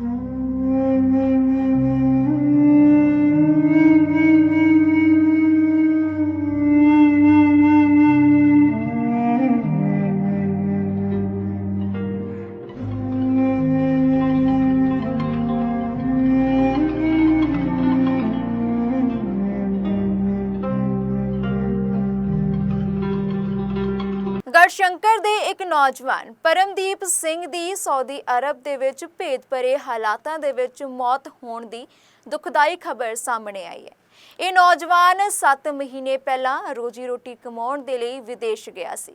Mm-hmm. Garhshankar ਦੇ ਇੱਕ ਨੌਜਵਾਨ, ਪਰਮਦੀਪ ਸਿੰਘ ਦੀ ਸਾਊਦੀ ਅਰਬ ਦੇ ਵਿੱਚ ਭੇਦ ਭਰੇ ਹਾਲਾਤਾਂ ਦੇ ਵਿੱਚ ਮੌਤ ਹੋਣ ਦੀ ਦੁਖਦਾਈ ਖਬਰ ਸਾਹਮਣੇ ਆਈ ਹੈ। ਇਹ ਨੌਜਵਾਨ 7 ਮਹੀਨੇ ਪਹਿਲਾਂ ਰੋਜੀ ਰੋਟੀ ਕਮਾਉਣ ਦੇ ਲਈ ਵਿਦੇਸ਼ ਗਿਆ ਸੀ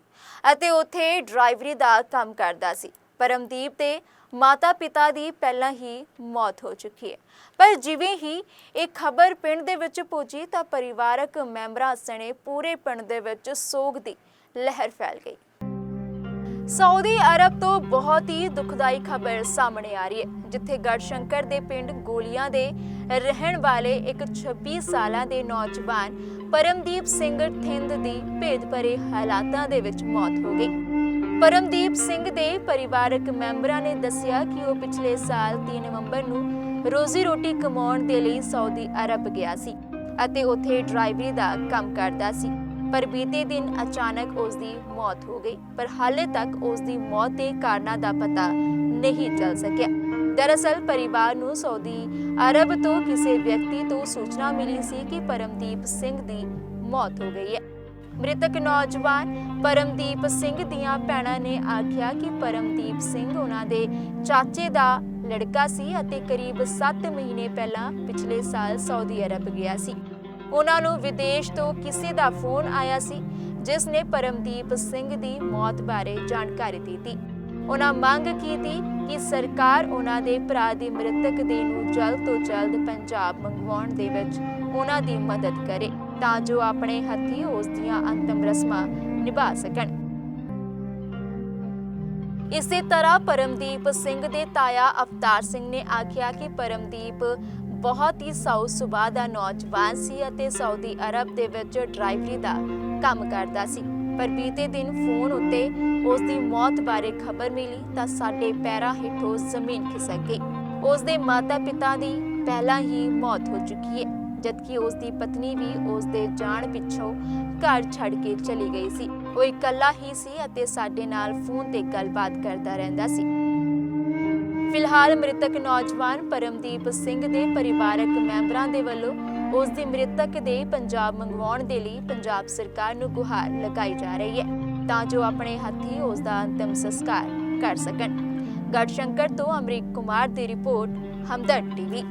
ਅਤੇ ਉੱਥੇ ਡਰਾਈਵਰੀ ਦਾ ਕੰਮ ਕਰਦਾ ਸੀ। ਪਰਮਦੀਪ ਮਾਤਾ-ਪਿਤਾ ਦੀ ਪਹਿਲਾਂ ਹੀ ਮੌਤ ਹੋ ਚੁੱਕੀ ਹੈ। ਪਰ ਜਿਵੇਂ ਹੀ ਇਹ ਖਬਰ ਪਿੰਡ ਦੇ ਵਿੱਚ ਪਹੁੰਚੀ ਤਾਂ ਪਰਿਵਾਰਕ ਮੈਂਬਰਾਂ ਸਣੇ ਪੂਰੇ ਪਿੰਡ ਦੇ ਵਿੱਚ ਸੋਗ ਦੀ ਲਹਿਰ ਫੈਲ ਗਈ। ਸਾਊਦੀ ਅਰਬ ਤੋਂ ਬਹੁਤ ਹੀ ਦੁਖਦਾਈ ਖਬਰ ਸਾਹਮਣੇ ਆ ਰਹੀ ਹੈ, ਜਿੱਥੇ ਗੜਸ਼ੰਕਰ ਦੇ ਪਿੰਡ ਗੋਲੀਆਂ ਦੇ ਰਹਿਣ ਵਾਲੇ ਇੱਕ 26 ਸਾਲਾਂ ਦੇ ਨੌਜਵਾਨ ਪਰਮਦੀਪ ਸਿੰਘ ਥਿੰਦ ਦੀ ਭੇਦ ਭਰੇ ਹਾਲਾਤਾਂ ਦੇ ਵਿੱਚ ਮੌਤ ਹੋ ਗਈ। ਪਰਮਦੀਪ ਸਿੰਘ ਦੇ ਪਰਿਵਾਰਕ ਮੈਂਬਰਾਂ ਨੇ ਦੱਸਿਆ ਕਿ ਉਹ ਪਿਛਲੇ ਸਾਲ 3 ਨਵੰਬਰ ਨੂੰ ਰੋਜ਼ੀ ਰੋਟੀ ਕਮਾਉਣ ਦੇ ਲਈ ਸਾਊਦੀ ਅਰਬ ਗਿਆ ਸੀ ਅਤੇ ਉੱਥੇ ਡਰਾਈਵਰੀ ਦਾ ਕੰਮ ਕਰਦਾ ਸੀ। ਪਰ ਬੀਤੇ ਦਿਨ ਅਚਾਨਕ ਉਸ ਦੀ ਮੌਤ ਹੋ ਗਈ, ਪਰ ਹਾਲੇ ਤੱਕ ਉਸ ਦੀ ਮੌਤ ਦੇ ਕਾਰਨਾਂ ਦਾ ਪਤਾ ਨਹੀਂ ਚੱਲ ਸਕਿਆ। ਦਰਅਸਲ ਪਰਿਵਾਰ ਨੂੰ ਸਾਊਦੀ ਅਰਬ ਤੋਂ ਕਿਸੇ ਵਿਅਕਤੀ ਤੋਂ ਸੂਚਨਾ ਮਿਲੀ ਸੀ ਕਿ ਪਰਮਦੀਪ ਸਿੰਘ ਦੀ ਮੌਤ ਹੋ ਗਈ ਹੈ। ਮ੍ਰਿਤਕ ਨੌਜਵਾਨ ਪਰਮਦੀਪ ਸਿੰਘ ਦੀਆਂ ਭੈਣਾਂ ਨੇ ਆਖਿਆ ਕਿ ਪਰਮਦੀਪ ਸਿੰਘ ਉਹਨਾਂ ਦੇ ਚਾਚੇ ਦਾ ਲੜਕਾ ਸੀ ਅਤੇ ਕਰੀਬ 7 ਮਹੀਨੇ ਪਹਿਲਾਂ ਪਿਛਲੇ ਸਾਲ ਸਾਊਦੀ ਅਰਬ ਗਿਆ ਸੀ। ਉਹਨਾਂ ਨੂੰ ਵਿਦੇਸ਼ ਤੋਂ ਕਿਸੇ ਦਾ ਫੋਨ ਆਇਆ ਸੀ, ਜਿਸ ਨੇ ਪਰਮਦੀਪ ਸਿੰਘ ਦੀ ਮੌਤ ਬਾਰੇ ਜਾਣਕਾਰੀ ਦਿੱਤੀ। ਉਹਨਾਂ ਮੰਗ ਕੀਤੀ ਕਿ ਸਰਕਾਰ ਉਹਨਾਂ ਦੇ ਭਰਾ ਦੀ ਮ੍ਰਿਤਕ ਦੇਹ ਨੂੰ ਜਲਦ ਤੋਂ ਜਲਦ ਪੰਜਾਬ ਮੰਗਵਾਉਣ ਦੇ ਵਿੱਚ ਉਹਨਾਂ ਦੀ ਮਦਦ ਕਰੇ। ਤਾਂ ਜੋ ਆਪਣੇ ਹੱਥੀ ਉਸ ਦੀਆਂ ਅੰਤਮ ਰਸਮਾਂ ਨਿਭਾ ਸਕਣ। ਇਸੇ ਤਰ੍ਹਾਂ ਪਰਮਦੀਪ ਸਿੰਘ ਦੇ ਤਾਇਆ ਅਵਤਾਰ ਸਿੰਘ ਨੇ ਆਖਿਆ ਕਿ ਪਰਮਦੀਪ ਬਹੁਤ ਹੀ ਸਾਊ ਸੁਭਾਅ ਦਾ ਨੌਜਵਾਨ ਸੀ ਅਤੇ ਸਾਊਦੀ ਅਰਬ ਦੇ ਵਿੱਚ ਡਰਾਈਵਰੀ ਦਾ ਕੰਮ ਕਰਦਾ ਸੀ। ਪਰ ਬੀਤੇ ਦਿਨ ਫੋਨ ਉੱਤੇ ਉਸ ਦੀ ਮੌਤ ਬਾਰੇ ਖਬਰ ਮਿਲੀ ਤਾਂ ਸਾਡੇ ਪੈਰਾਂ ਹੇਠੋਂ ਜ਼ਮੀਨ ਖਿਸਕ ਗਈ। ਉਸ ਦੇ ਮਾਤਾ-ਪਿਤਾ ਦੀ ਪਹਿਲਾਂ ਹੀ ਮੌਤ ਹੋ ਚੁੱਕੀ ਹੈ। ਜਦਕਿ ਉਸ ਦੀ ਪਤਨੀ ਵੀ ਉਸ ਦੇ ਜਾਣ ਪਿੱਛੋਂ ਘਰ ਛੱਡ ਕੇ ਚਲੀ ਗਈ ਸੀ। ਉਹ ਇਕੱਲਾ ਹੀ ਸੀ ਅਤੇ ਸਾਡੇ ਨਾਲ ਫੋਨ ਤੇ ਗੱਲਬਾਤ ਕਰਦਾ ਰਹਿੰਦਾ ਸੀ। ਫਿਲਹਾਲ ਮ੍ਰਿਤਕ ਨੌਜਵਾਨ ਪਰਮਦੀਪ ਸਿੰਘ ਦੇ ਪਰਿਵਾਰਕ ਮੈਂਬਰਾਂ ਦੇ ਵੱਲੋਂ ਉਸ ਦੀ ਮ੍ਰਿਤਕ ਦੇ ਪੰਜਾਬ ਮੰਗਵਾਉਣ ਦੇ ਲਈ ਪੰਜਾਬ ਸਰਕਾਰ ਨੂੰ ਗੁਹਾਰ ਲਗਾਈ ਜਾ ਰਹੀ ਹੈ ਤਾਂ ਜੋ ਆਪਣੇ ਹੱਥੀ ਉਸ ਦਾ ਅੰਤਮ ਸੰਸਕਾਰ ਕਰ ਸਕਣ। ਗੜਸ਼ੰਕਰ ਤੋਂ ਅਮਰੀਕ ਕੁਮਾਰ ਦੀ ਰਿਪੋਰਟ, ਹਮਦਰਦ ਟੀਵੀ।